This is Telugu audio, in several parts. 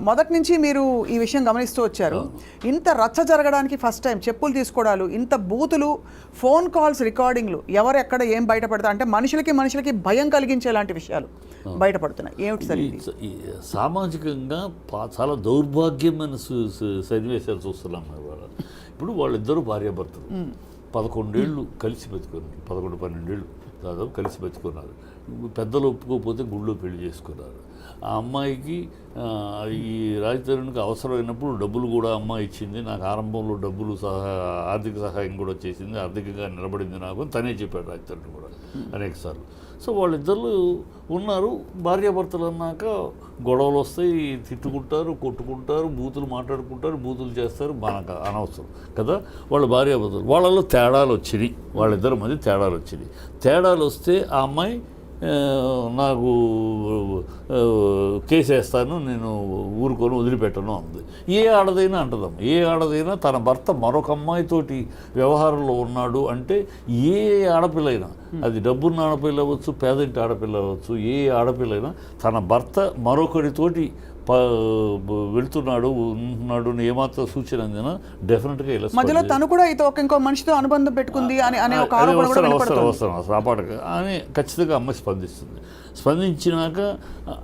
మొదటి నుంచి మీరు ఈ విషయం గమనిస్తూ వచ్చారు. ఇంత రచ్చ జరగడానికి ఫస్ట్ టైం చెప్పులు తీసుకోవడాలు ఇంత బూతులు ఫోన్ కాల్స్ రికార్డింగ్లు ఎవరు ఎక్కడ ఏం బయటపడతారు అంటే మనుషులకి మనుషులకి భయం కలిగించేలాంటి విషయాలు బయటపడుతున్నాయి. ఏమిటి సార్ సామాజికంగా చాలా దౌర్భాగ్యమైన సన్నివేశాలు చూస్తున్నాం ఇప్పుడు వాళ్ళిద్దరూ భార్యాభర్తలు. పదకొండేళ్ళు కలిసి బతుకున్నారు. పదకొండు పన్నెండేళ్ళు. దాదాపు కలిసి బతుకున్నారు. పెద్దలు ఒప్పుకోకపోతే గుళ్ళో పెళ్ళి చేసుకున్నారు. ఆ అమ్మాయికి ఈ రాజతరునికి అవసరమైనప్పుడు డబ్బులు కూడా అమ్మాయి ఇచ్చింది. నాకు ఆరంభంలో డబ్బులు సహా ఆర్థిక సహాయం కూడా చేసింది. ఆర్థికంగా నిలబడింది నాకు తనే చెప్పాడు రాజతరుని కూడా అనేకసార్లు సో వాళ్ళిద్దరు ఉన్నారు. భార్యాభర్తలు అన్నాక గొడవలు వస్తాయి తిట్టుకుంటారు కొట్టుకుంటారు బూతులు మాట్లాడుకుంటారు బూతులు చేస్తారు మనకు అనవసరం కదా? వాళ్ళ భార్యాభర్తలు వాళ్ళలో తేడాలు వచ్చినాయి. వాళ్ళిద్దరి మధ్య తేడాలు వచ్చినాయి. తేడాలు వస్తే ఆ అమ్మాయి నాకు కేసేస్తాను నేను ఊరుకొని వదిలిపెట్టను అంది. ఏ ఆడదైనా అంటదమ్మ. ఏ ఆడదైనా తన భర్త మరొక అమ్మాయితోటి వ్యవహారంలో ఉన్నాడు అంటే ఏ ఆడపిల్లైనా అది డబ్బున్న ఆడపిల్ల అవ్వచ్చు పేదంటి ఆడపిల్ల అవ్వచ్చు ఏ ఆడపిల్లైనా తన భర్త మరొకరితోటి వెళ్తున్నాడు ఉంటున్నాడు అని ఏమాత్రం సూచన అందినా డెఫినెట్గా ఇలా మధ్యలో తను కూడా ఇతో ఒక ఇంకో మనిషితో అనుబంధం పెట్టుకుంది అని అనే ఒక అవసరం అవసరం అవసరం పాటకు అని ఖచ్చితంగా అమ్మాయి స్పందిస్తుంది. స్పందించినాక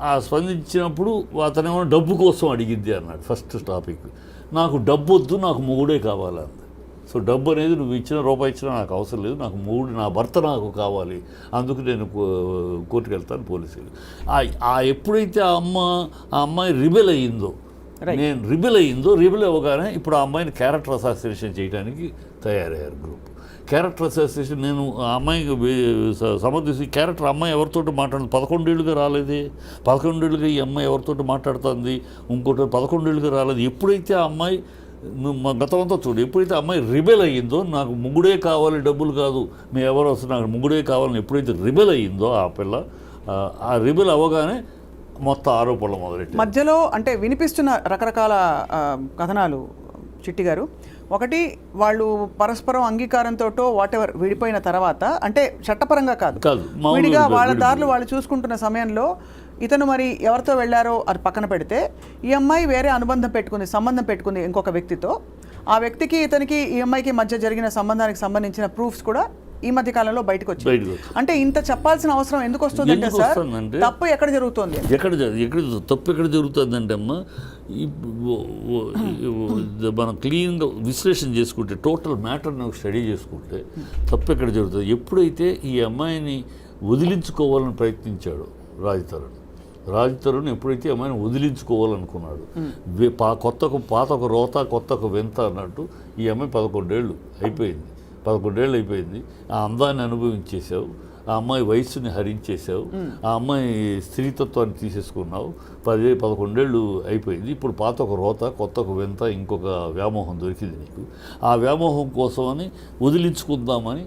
ఆ స్పందించినప్పుడు అతనేమో డబ్బు కోసం అడిగిద్ది అన్నాడు ఫస్ట్ టాపిక్. నాకు డబ్బు వద్దు నాకు మొగుడే కావాలంది. సో డబ్బు అనేది నువ్వు ఇచ్చిన రూపాయి ఇచ్చినా నాకు అవసరం లేదు. నాకు మూడు నా భర్త నాకు కావాలి. అందుకు నేను కోర్టుకు వెళ్తాను పోలీసులు. ఆ- ఆ ఎప్పుడైతే ఆ అమ్మ ఆ అమ్మాయి రిబెల్ అయ్యిందో నేను రిబెల్ అయ్యిందో రిబెల్ అవ్వగానే ఇప్పుడు ఆ అమ్మాయిని క్యారెక్టర్ అసాసినేషన్ చేయడానికి తయారయ్యారు గ్రూప్ క్యారెక్టర్ అసోసియేషన్ నేను ఆ అమ్మాయికి సమర్థించి క్యారెక్టర్ అమ్మాయి ఎవరితోటి మాట్లాడుతుంది? పదకొండేళ్ళుగా రాలేదే. పదకొండేళ్ళుగా ఈ అమ్మాయి ఎవరితోటి మాట్లాడుతుంది? ఇంకోటి పదకొండేళ్ళుగా రాలేదు. ఎప్పుడైతే ఆ అమ్మాయి మా గతమంతా చూడు ఎప్పుడైతే అమ్మాయి రిబెల్ అయ్యిందో నాకు ముగ్గుడే కావాలి డబ్బులు కాదు మీ ఎవరు వస్తారు నాకు ముగ్గుడే కావాలని ఎప్పుడైతే రిబెల్ అయ్యిందో ఆ పిల్ల ఆ, రిబెల్ అవ్వగానే మొత్తం ఆరోపణలు మొదలెట్టాయి మధ్యలో అంటే వినిపిస్తున్న రకరకాల కథనాలు చిట్టి గారు. ఒకటి వాళ్ళు పరస్పరం అంగీకారంతో వాట్ ఎవర్ విడిపోయిన తర్వాత అంటే చట్టపరంగా కాదు. విడిగా వాళ్ళ. దారులు వాళ్ళు చూసుకుంటున్న సమయంలో ఇతను మరి ఎవరితో వెళ్ళారో అది పక్కన పెడితే ఈ అమ్మాయి వేరే అనుబంధం పెట్టుకుంది సంబంధం పెట్టుకుంది ఇంకొక వ్యక్తితో. ఆ వ్యక్తికి ఇతనికి ఈ అమ్మాయికి మధ్య జరిగిన సంబంధానికి సంబంధించిన ప్రూఫ్స్ కూడా ఈ మధ్య కాలంలో బయటకు వచ్చాయి. అంటే ఇంత చెప్పాల్సిన అవసరం ఎందుకు వస్తుందంటే ఎందుకు సార్ తప్పు ఎక్కడ జరుగుతోంది? ఎక్కడ ఎక్కడ తప్పు ఎక్కడ జరుగుతుందంటే అమ్మ మనం క్లీన్గా విశ్లేషణ చేసుకుంటే టోటల్ మ్యాటర్ని స్టడీ చేసుకుంటే తప్పు ఎక్కడ జరుగుతుంది? ఎప్పుడైతే ఈ అమ్మాయిని వదిలించుకోవాలని ప్రయత్నించాడు రాజ్ తరుణ్ రాజ్ తరుణ్ ఎప్పుడైతే అమ్మాయిని వదిలించుకోవాలనుకున్నాడు పా కొత్తకు పాత ఒక రోత కొత్త ఒక వింత అన్నట్టు ఈ అమ్మాయి పదకొండేళ్ళు అయిపోయింది. పదకొండేళ్ళు అయిపోయింది. ఆ అందాన్ని అనుభవించేసావు ఆ అమ్మాయి వయస్సుని హరించేసావు ఆ అమ్మాయి స్త్రీతత్వాన్ని తీసేసుకున్నావు. పది పదకొండేళ్ళు అయిపోయింది. ఇప్పుడు పాత ఒక రోత కొత్త ఒక వింత ఇంకొక వ్యామోహం దొరికింది నీకు. ఆ వ్యామోహం కోసమని వదిలించుకుందామని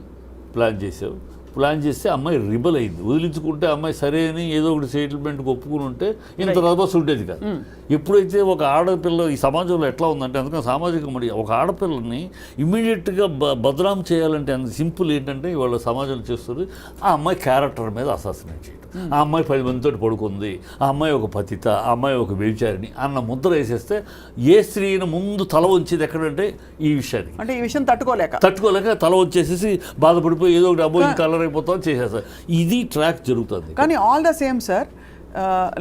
ప్లాన్ చేసావు ప్లాన్ చేస్తే అమ్మాయి రిబల్ అయింది. వదిలించుకుంటే అమ్మాయి సరే అని ఏదో ఒకటి సెటిల్మెంట్కి ఒప్పుకుని ఉంటే ఇంత రభస్ ఉండేది కాదు. ఎప్పుడైతే ఒక ఆడపిల్ల ఈ సమాజంలో ఎట్లా ఉందంటే అందుకని సామాజిక మరి ఒక ఆడపిల్లని ఇమ్మీడియట్గా బ బదనాం చేయాలంటే అంత సింపుల్ ఏంటంటే ఇవాళ సమాజంలో చేస్తుంది ఆ అమ్మాయి క్యారెక్టర్ మీద అసాసినేట్ చేయడం ఆ అమ్మాయి పది మందితో పడుకుంది ఆ అమ్మాయి ఒక పతిత ఆ అమ్మాయి ఒక వ్యభిచారిణి అన్న ముద్ర వేసేస్తే ఏ స్త్రీని ముందు తల వంచేది ఎక్కడంటే ఈ విషయానికి. అంటే ఈ విషయం తట్టుకోలేక. తట్టుకోలేక తల వచ్చేసేసి బాధపడిపోయి ఏదో ఒకటి అబ్బో కలర్ అయిపోతాం చేసేస్తారు ఇది ట్రాక్ జరుగుతుంది. కానీ all the same sir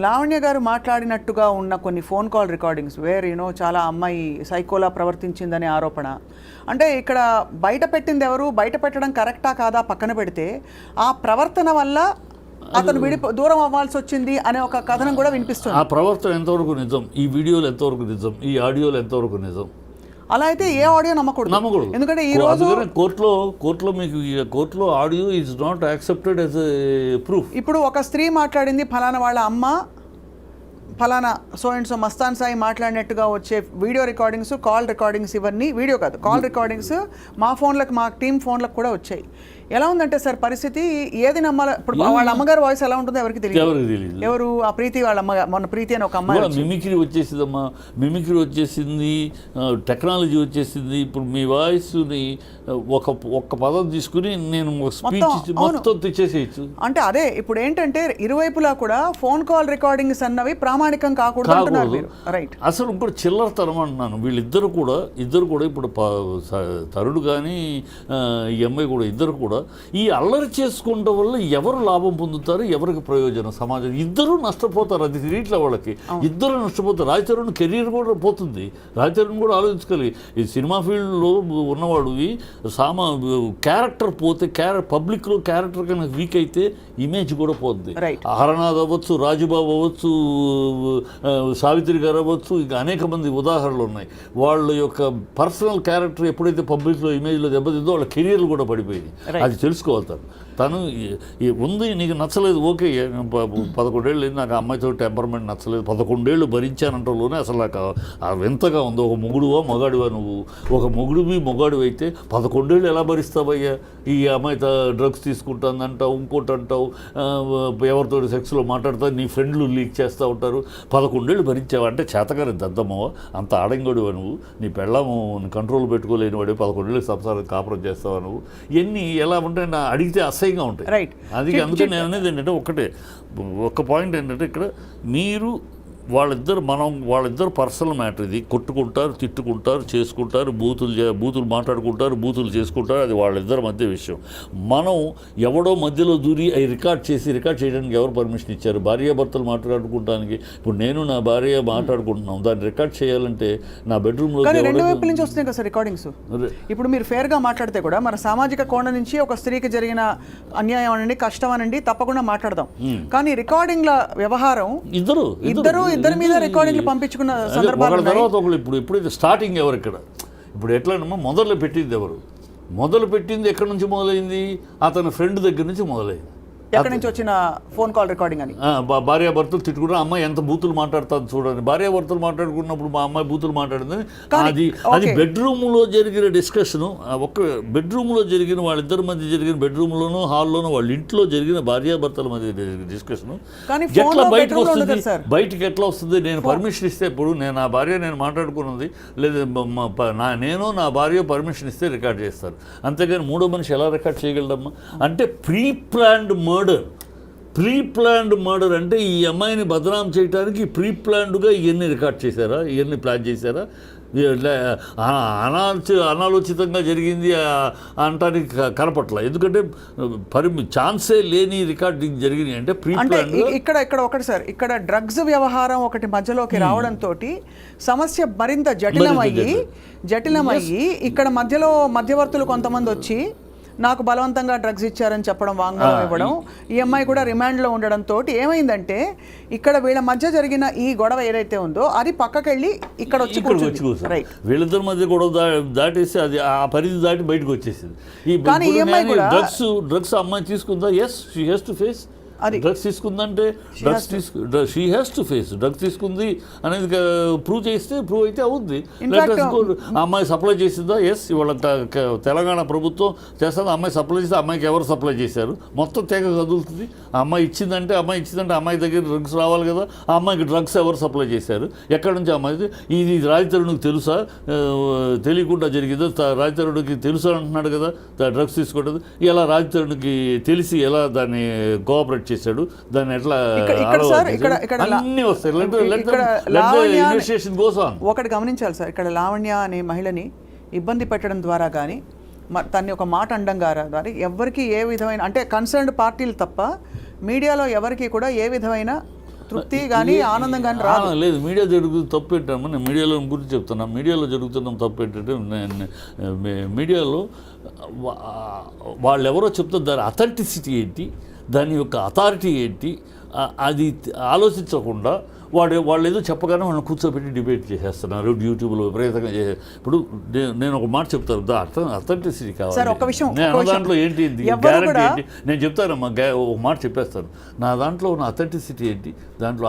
Lavanya గారు మాట్లాడినట్టుగా ఉన్న కొన్ని phone call recordings where you know చాలా అమ్మాయి సైకోలా ప్రవర్తించిందనే ఆరోపణ. అంటే ఇక్కడ బయట పెట్టింది ఎవరు? బయట పెట్టడం కరెక్టా కాదా? పక్కన పెడితే ఆ ప్రవర్తన వల్ల అతను విడి దూరం అవ్వాల్సి వచ్చింది అనే ఒక కథనం కూడా వినిపిస్తుంది. ఆ ప్రవర్తన ఎంతవరకు నిజం? ఈ వీడియోలు ఎంతవరకు నిజం? ఈ ఆడియోలు ఎంతవరకు నిజం? అలా అయితే ఏ ఆడియో నమ్మకూడదు. నమ్మకూడదు. ఎందుకంటే ఈ రోజు కోర్టులో కోర్టులో మీకు కోర్టులో audio is not accepted as proof ఇప్పుడు ఒక స్త్రీ మాట్లాడింది ఫలానా వాళ్ళ అమ్మ ఫలానా so and so Mastan Sai మాట్లాడినట్టుగా వచ్చే వీడియో రికార్డింగ్స్ కాల్ రికార్డింగ్స్ ఇవన్నీ వీడియో కాదు కాల్ రికార్డింగ్స్ మా ఫోన్లకు మా టీం ఫోన్లకు కూడా వచ్చాయి. ఎలా ఉందంటే సార్ పరిస్థితి? ఏది నమ్మాలి ఇప్పుడు వాళ్ళ అమ్మగారు వాయిస్ ఎలా ఉంటుందో ఎవరికి తెలియదు. ఎవరికి తెలియదు. ఎవరు ఆ ప్రీతి వాళ్ళ అమ్మ మొన్న ప్రీతి అని ఒక అమ్మాయి మిమిక్రీ వచ్చేసిందమ్మా. మిమిక్రీ వచ్చేసింది టెక్నాలజీ వచ్చేసింది. ఇప్పుడు మీ వాయిస్ని ఒక ఒక్క పదం తీసుకుని నేను ఒక స్పీచ్ మొత్తం, తెచ్చేసేయచ్చు అంటే అదే ఇప్పుడు ఏంటంటే ఇరువైపులా కూడా ఫోన్ కాల్ రికార్డింగ్స్ అన్నవి ప్రామాణికం కాకూడదు రైట్ అసలు ఇంకోటి చిల్లరతనం అంటున్నాను. వీళ్ళిద్దరు కూడా ఇద్దరు కూడా ఇప్పుడు తరుడు కానీ ఈ అమ్మాయి కూడా ఇద్దరు కూడా ఈ అల్లరి చేసుకోవడం వల్ల ఎవరు లాభం పొందుతారు ఎవరికి ప్రయోజనం? సమాజం ఇద్దరు నష్టపోతారు అది తెలియట్లే వాళ్ళకి. ఇద్దరు నష్టపోతారు రాజతరుణ్ కెరీర్ కూడా పోతుంది. రాజతరుణ్ కూడా ఆలోచించుకోవాలి. ఈ సినిమా ఫీల్డ్లో ఉన్నవాడు సామా క్యారెక్టర్ పోతే క్యారె పబ్లిక్లో క్యారెక్టర్ కనుక వీక్ అయితే ఇమేజ్ కూడా పోతుంది. హరనాథ్ అవ్వచ్చు రాజుబాబు అవ్వచ్చు సావిత్రి గారు అవ్వచ్చు ఇంకా అనేక మంది ఉదాహరణలు ఉన్నాయి. వాళ్ళ యొక్క పర్సనల్ క్యారెక్టర్ ఎప్పుడైతే పబ్లిక్లో ఇమేజ్లో దెబ్బతిందో వాళ్ళ కెరియర్లు కూడా పడిపోయింది. అది తెలుసుకోవాలి తను ఉంది నీకు నచ్చలేదు ఓకే పదకొండేళ్ళు నాకు అమ్మాయితో టెంపర్మెంట్ నచ్చలేదు పదకొండేళ్ళు భరించానంటలోనే అసలు నాకు వింతగా ఉంది. ఒక మొగుడువా మొగాడివా నువ్వు? ఒక మొగుడివి మొగాడు అయితే పదకొండేళ్ళు ఎలా భరిస్తావయ్యా? ఈ అమ్మాయితో డ్రగ్స్ తీసుకుంటుందంటావు ఇంకోటి అంటావు ఎవరితో సెక్స్లో మాట్లాడతావు నీ ఫ్రెండ్లు లీక్ చేస్తూ ఉంటారు. పదకొండేళ్ళు భరించావా? అంటే చేతగానే దద్దమ్మవా? అంత ఆడంగోడివా నువ్వు? నీ పెళ్ళము కంట్రోల్ పెట్టుకోలేని వాడే పదకొండేళ్ళు సంసారం కాపురం చేస్తావా నువ్వు? ఇవన్నీ ఎలా ఉంటాయి? నా అడిగితే అసహ్యంగా ఉంటాయి Right. అది అందుకే నేను అనేది ఏంటంటే ఒకటే ఒక్క పాయింట్ ఏంటంటే ఇక్కడ మీరు వాళ్ళిద్దరు మనం వాళ్ళిద్దరు పర్సనల్ మ్యాటర్ ఇది. కొట్టుకుంటారు తిట్టుకుంటారు చేసుకుంటారు బూతులు చే- బూతులు మాట్లాడుకుంటారు బూతులు చేసుకుంటారు అది వాళ్ళిద్దరి మధ్య విషయం. మనం ఎవడో మధ్యలో దూరి అవి రికార్డ్ చేసి రికార్డ్ చేయడానికి ఎవరు పర్మిషన్ ఇచ్చారు? భార్యాభర్తలు మాట్లాడుకుంటానికి. ఇప్పుడు నేను నా భార్య మాట్లాడుకుంటున్నాం. దాన్ని రికార్డ్ చేయాలంటే నా బెడ్రూమ్లో రెండు వైపుల నుంచి వస్తున్నాయి కదా సార్ రికార్డింగ్స్. ఇప్పుడు మీరు fair గా మాట్లాడితే కూడా మన సామాజిక కోణం నుంచి ఒక స్త్రీకి జరిగిన అన్యాయం అనండి కష్టం అనండి తప్పకుండా మాట్లాడదాం. కానీ రికార్డింగ్ల వ్యవహారం ఇద్దరు. ఇద్దరు ఇద్దరి మీద రికార్డింగ్లు పంపించుకున్న సందర్భాలు. తర్వాత ఒకళ్ళు ఇప్పుడు ఎప్పుడైతే స్టార్టింగ్ ఎవరు ఇక్కడ? ఇప్పుడు ఎట్లనమ్మా మొదలు పెట్టింది ఎవరు? మొదలు పెట్టింది ఎక్కడి నుంచి మొదలైంది? అతని ఫ్రెండ్ దగ్గర నుంచి మొదలైంది. ఎక్కడి నుంచి వచ్చిన ఫోన్ కాల్ రికార్డింగ్ అని? ఆ, భా- భార్యాభర్తలు తిట్టుకుంటారు అమ్మాయి ఎంత బూతులు మాట్లాడుతుంది చూడండి. భార్యాభర్తలు మాట్లాడుకున్నప్పుడు మా అమ్మాయి బూతులు మాట్లాడిందని కానీ, అది అది. బెడ్రూమ్లో జరిగిన డిస్కషన్ ఒక్క బెడ్రూమ్లో జరిగిన వాళ్ళిద్దరి మధ్య జరిగిన బెడ్రూమ్లోనూ హాల్లోనూ వాళ్ళ ఇంట్లో జరిగిన భార్యాభర్తల మధ్య జరిగిన డిస్కషన్. ఎట్లా బయటకు వస్తుంది. బయటికి ఎట్లా వస్తుంది? నేను పర్మిషన్ ఇస్తే ఇప్పుడు నేను నా భార్య నేను మాట్లాడుకున్నది లేదా నా నేను నా భార్య పర్మిషన్ ఇస్తే రికార్డ్ చేస్తారు. అంతేగాని మూడో మనిషి ఎలా రికార్డ్ చేయగలడమ్మా? అంటే pre planned murder pre planned murder అంటే ఈ అమ్మాయిని బదనాం చేయడానికి ప్రీ ప్లాన్డ్గా ఇవన్నీ రికార్డ్ చేశారా? ఇవన్నీ ప్లాన్ చేశారా? అనాలోచి అనాలోచితంగా జరిగింది అనటానికి కనపట్ల. ఎందుకంటే పరిమి ఛాన్సే లేని రికార్డింగ్ జరిగినాయి అంటే ప్రీ ఇక్కడ ఇక్కడ ఒకటి సార్. ఇక్కడ డ్రగ్స్ వ్యవహారం ఒకటి మధ్యలోకి రావడంతో సమస్య మరింత జటిలమయ్యి జటిలమయ్యి ఇక్కడ మధ్యలో మధ్యవర్తులు కొంతమంది వచ్చి నాకు బలవంతంగా డ్రగ్స్ ఇచ్చారని చెప్పడం వాంగ్మూలం ఇవ్వడం ఈ అమ్మాయి కూడా రిమాండ్లో ఉండడంతో ఏమైందంటే ఇక్కడ వీళ్ళ మధ్య జరిగిన ఈ గొడవ ఏదైతే ఉందో అది పక్కకెళ్ళి ఇక్కడ వచ్చి కూర్చుంది. వీళ్ళిద్దరి మధ్య దా- దాటేసి అది ఆ పరిధి దాటి బయటకు వచ్చేసింది. ఈ కానీ ఈ అమ్మాయి కూడా- డ్రగ్స్ డ్రగ్స్ అమ్మాయి తీసుకుందా? Yes she has to face అది. డ్రగ్స్ తీసుకుందంటే డ్రగ్స్ తీసుకు she has to face drugs తీసుకుంది అనేది ప్రూవ్ చేస్తే ప్రూవ్ అయితే అవుద్ది. అమ్మాయి సప్లై చేసిందా? ఎస్ ఇవాళ తెలంగాణ ప్రభుత్వం చేస్తుంది. అమ్మాయి సప్లై చేస్తే అమ్మాయికి ఎవరు సప్లై చేశారు? మొత్తం తెగ కదులుతుంది. ఆ అమ్మాయి ఇచ్చిందంటే అమ్మాయి ఇచ్చిందంటే అమ్మాయి దగ్గర డ్రగ్స్ రావాలి కదా. ఆ అమ్మాయికి డ్రగ్స్ ఎవరు సప్లై చేశారు? ఎక్కడి నుంచి అమ్మాయి ఇది? రాజతరుణుకి తెలుసా? తెలియకుండా జరిగిందో. రాజతరుణుకి తెలుసా అంటున్నాడు కదా. డ్రగ్స్ తీసుకోవడం ఇలా రాజతరుణుకి తెలిసి ఎలా దాన్ని కోఆపరేట్ చేశాడు దాన్ని ఎట్లా అన్నీ వస్తాయి. ఒకటి గమనించాలి సార్. ఇక్కడ లావణ్య అనే మహిళని ఇబ్బంది పెట్టడం ద్వారా కానీ తన్ని ఒక మాట అండం గారా కానీ ఎవరికి ఏ విధమైన అంటే కన్సర్న్డ్ పార్టీలు తప్ప మీడియాలో ఎవరికి కూడా ఏ విధమైన తృప్తి కానీ ఆనందం కానీ రాదు. లేదు. మీడియా జరుగుతుంది తప్పు ఏంటమ్మా నేను మీడియాలో గురించి చెప్తున్నా. మీడియాలో జరుగుతున్న తప్పు ఏంటంటే మీడియాలో వా- వాళ్ళు ఎవరో చెప్తారు దాని అథెంటిసిటీ ఏంటి? దాని యొక్క అథారిటీ ఏంటి? అది ఆలోచించకుండా వాడు వాళ్ళు ఏదో చెప్పగానే వాళ్ళని కూర్చోబెట్టి డిబేట్ చేసేస్తున్నారు యూట్యూబ్లో విపరీతంగా చేసే ఇప్పుడు నేను ఒక మాట చెప్తాను. దా అర్థం అథెంటిసిటీ కావాలి. నేను. దాంట్లో ఏంటి గ్యారంటీ ఏంటి? నేను చెప్తానమ్మా ఒక మాట చెప్పేస్తాను. నా దాంట్లో ఉన్న అథెంటిసిటీ ఏంటి? దాంట్లో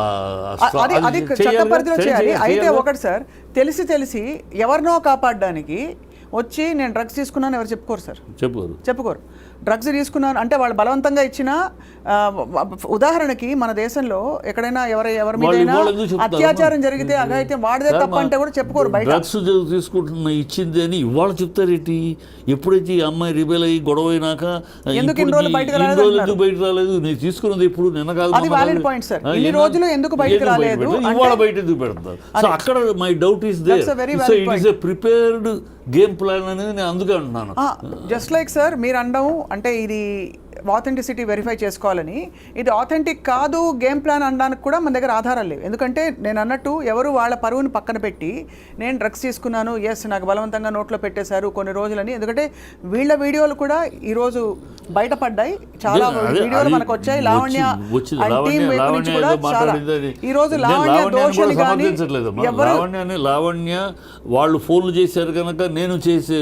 అయితే? ఒకటి సార్ తెలిసి తెలిసి ఎవరినో కాపాడడానికి వచ్చి నేను డ్రగ్స్ తీసుకున్నాను ఎవరు చెప్పుకోరు సార్. చెప్పారు చెప్పుకోరు. డ్రగ్స్ తీసుకున్నాను. అంటే వాళ్ళు బలవంతంగా ఇచ్చిన ఉదాహరణకి మన దేశంలో ఎక్కడైనా ఎవరి ఎవరి చెప్తారు? అత్యాచారం జరిగితే అగైతే వాడిదే తప్ప అంటే కూడా చెప్పుకోరు బయట. డ్రగ్స్ తీసుకుంటున్న ఇచ్చింది అని ఇవాళ చెప్తారేంటి ఎప్పుడైతే ఈ అమ్మాయి రిబేల్ అయ్యి గొడవ అయినాక ఎందుకు ఇన్ని రోజులు బయటకు రాలేదు బయటకు రాలేదు? నేను తీసుకున్నది ఎప్పుడు నిన్న కాదు అది. ఆ, ఇన్ని ఎన్న- రోజులు ఎందుకు బయటకు బయట రాలేదు? ఇవాళ బయట ఎందుకు పెడతారు? సో అక్కడ my doubt is there so it is a prepared game plan అనేది నేను అందుకే అంటున్నాను. జస్ట్ లైక్ సార్ మీరు అనడం అంటే ఇది ఆథెంటిసిటీ వెరిఫై చేసుకోవాలని. ఇది ఆథెంటిక్ కాదు గేమ్ ప్లాన్ అనడానికి కూడా మన దగ్గర ఆధారాలు లేవు. ఎందుకంటే నేను అన్నట్టు ఎవరు వాళ్ళ పరువుని పక్కన పెట్టి నేను డ్రగ్స్ తీసుకున్నాను ఎస్ నాకు బలవంతంగా నోట్లో పెట్టేశారు కొన్ని రోజులని. ఎందుకంటే వీళ్ళ వీడియోలు కూడా ఈరోజు బయటపడ్డాయి. చాలా వీడియోలు మనకు వచ్చాయి లావణ్య. ఈ రోజు లావణ్య దోషులు కానీ లావణ్య వాళ్ళు ఫోన్లు చేశారు కనుక నేను చేసి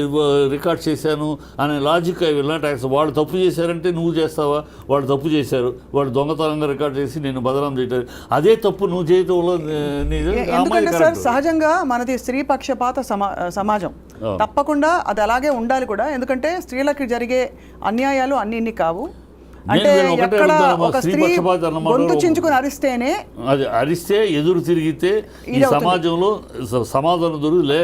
రికార్డ్ చేశాను అనే లాజిక్ ఇలాంటి వాళ్ళు తప్పు చేశారంటే నువ్వు చేస్తావా? వాళ్ళు తప్పు చేశారు. వాళ్ళు దొంగతనంగా రికార్డ్ చేసి నేను బదనాం చేయటం. అదే తప్పు నువ్వు చేయటంలో ఎందుకంటే సార్. సహజంగా మనది స్త్రీ పక్షపాత సమా సమాజం. తప్పకుండా అది అలాగే ఉండాలి కూడా. ఎందుకంటే స్త్రీలకి జరిగే అన్యాయాలు అన్ని కావు. అంటే ఎక్కడ ఒక స్త్రీ గొంతు చించుకుని అరిస్తేనే అది అరిస్తే ఎదురు తిరిగితే ఈ. సమాజంలో సమాధానం దొరికి లే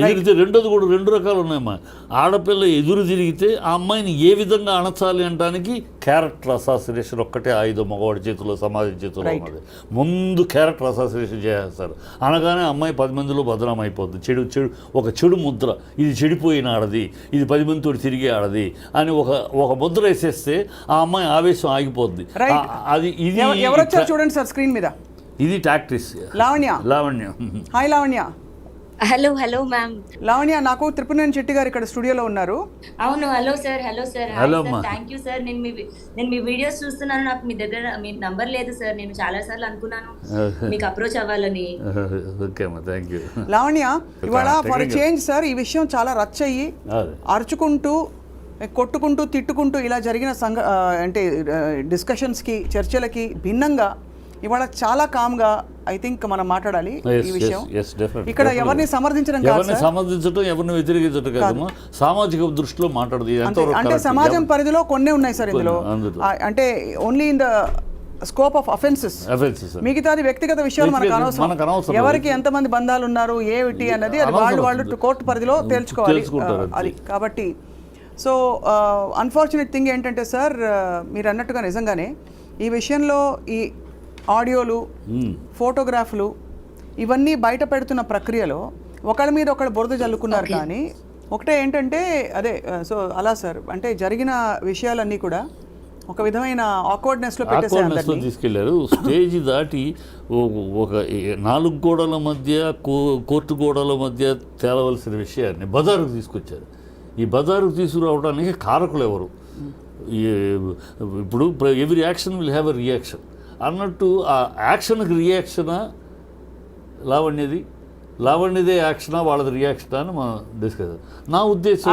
ఎదిరితే రెండోది కూడా రెండు రకాలు ఉన్నాయమ్మా. ఆడపిల్ల ఎదురు తిరిగితే ఆ అమ్మాయిని ఏ విధంగా అణచాలి అనడానికి క్యారెక్టర్ అసాసినేషన్ ఒక్కటే ఆయుధం మగవాడి చేతిలో సమాజం చేతిలో. ఉన్నది. ముందు క్యారెక్టర్ అసాసినేషన్ చేస్తారు అనగానే అమ్మాయి పది మందిలో బదనాం అయిపోద్ది చెడు చెడు ఒక చెడు ముద్ర. ఇది చెడిపోయిన ఆడది. ఇది పది మందితో తిరిగే ఆడది అని ఒక ఒక ముద్ర వేసేస్తే ఆ అమ్మాయి ఆవేశం ఆగిపోద్ది. అది ఇది చూడండి సార్ స్క్రీన్ మీద? ఇది tactics Lavanya. Lavanya. Hi Lavanya. Hello hello ma'am Lavanya నాకు త్రిపురనేని చెట్టి గారు ఇక్కడ స్టూడియోలో ఉన్నారు. అవును హలో సార్ హలో సార్ అమ్మా. థ్యాంక్ యూ సార్ నేను మీ నేను మీ వీడియోస్ చూస్తున్నాను. నాకు మీ దగ్గర మీ నంబర్ లేదు సార్ నేను చాలా సార్లు అనుకున్నాను. మీకు అప్రోచ్ అవ్వాలని. ఓకే అమ్మా థ్యాంక్ యూ లావణ్య ఇవాళ ఫర్. చేంజ్ సార్ ఈ విషయం చాలా రచ్చయ్యి అదే. అరుచుకుంటూ కొట్టుకుంటూ తిట్టుకుంటూ ఇలా జరిగిన సంఘ అంటే డిస్కషన్స్కి చర్చలకి భిన్నంగా ఇవాళ చాలా కామ్గా ఐ థింక్ మనం మాట్లాడాలి ఈ విషయం ఇక్కడ. ఎవరిని సమర్థించడం కాదు ఎవరిని. సమర్థించడం ఎవరిని వ్యతిరేకించడం కాదమ్మా సామాజిక దృష్టిలో మాట్లాడదు అంటే? సమాజం పరిధిలో కొన్నే ఉన్నాయి సార్ ఇందులో అంటే only in the scope of offences. మిగతాది వ్యక్తిగత విషయాలు మనకు అనవసరం. ఎవరికి ఎంతమంది బంధాలు ఉన్నారు ఏమిటి అన్నది అది వాళ్ళు. వాళ్ళు కోర్టు పరిధిలో తేల్చుకోవాలి. అది కాబట్టి సో అన్ఫార్చునేట్ థింగ్ ఏంటంటే సార్ మీరు అన్నట్టుగా నిజంగానే ఈ విషయంలో ఈ ఆడియోలు. ఫోటోగ్రాఫ్లు ఇవన్నీ బయట పెడుతున్న ప్రక్రియలో ఒకళ్ళ మీద ఒకళ్ళు బురద చల్లుకున్నారు కానీ ఒకటే ఏంటంటే అదే సో అలా సార్ అంటే జరిగిన విషయాలన్నీ కూడా ఒక విధమైన ఆక్వర్డ్నెస్లో పెట్టేసాయి Awkwardness లో అందరినీ. తీసుకెళ్ళారు. స్టేజ్ దాటి ఒక నాలుగు గోడల మధ్య కో- కోర్టు గోడల మధ్య తేలవలసిన విషయాన్ని బజారుకు తీసుకొచ్చారు. ఈ బజారుకు తీసుకురావడానికి కారకులు ఎవరు? ఈ- ఇప్పుడు every action will have a reaction. అన్నట్టు ఆ యాక్షన్కి రియాక్షనా? లావణ్యది? లావణ్యదే యాక్షనా? వాళ్ళది రియాక్షనా అని మనం డిస్కస్ నా ఉద్దేశం